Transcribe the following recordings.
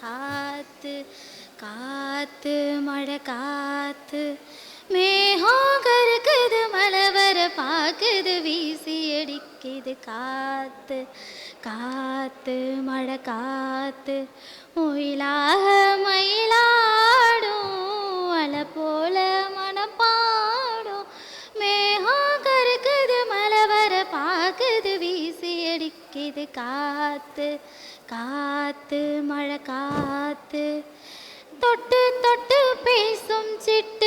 காத்து காத்து மழை காத்து. மேகம் கருக்குது மழை வர பார்க்குது வீசி அடிக்குது காத்து காத்து மழை காத்து. ஒயிலாக மயிலாடும் அலை போல மனப்பாடும். மேகம் கருக்குது மழை வர பார்க்குது வீசி அடிக்குது காத்து. காத்து மழை காத்து தொட்டு தொட்டு பேசும் சிட்டு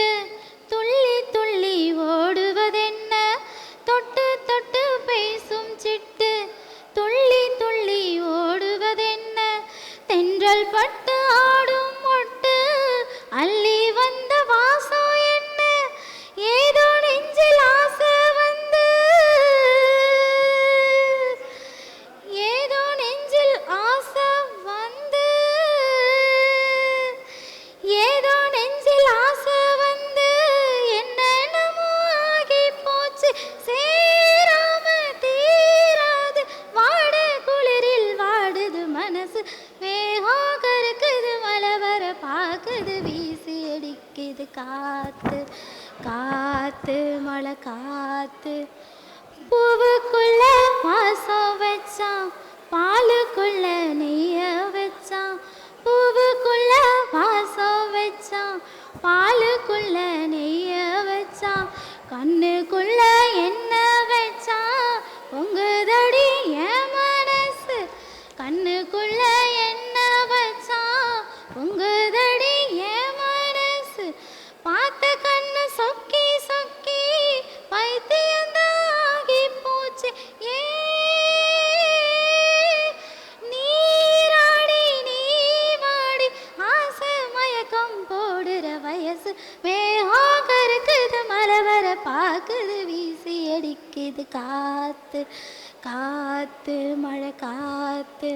அடிக்குது காத்து காத்து மழை காத்து. பூவுக்குள்ள வாசம் வச்சான் பாலுக்குள்ள நெய்ய வச்சான். பூவுக்குள்ள வாசம் வச்சான் பாலுக்குள்ள நெய்ய வச்சான். கண்ணுக்குள்ள மனசு வேகம் கருக்குது மலை வர பார்க்குது வீசி அடிக்குது. காத்து காத்து மழை காத்து.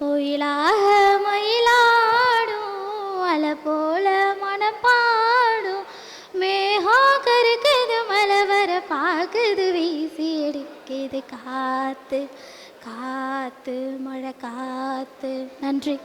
ஒயிலாக மயிலாடும் அலை போல மனப்பாடும். மேகம் கருக்குது மலை வர பார்க்குது வீசி அடிக்குது. காத்து காத்து மழை காத்து. நன்றி.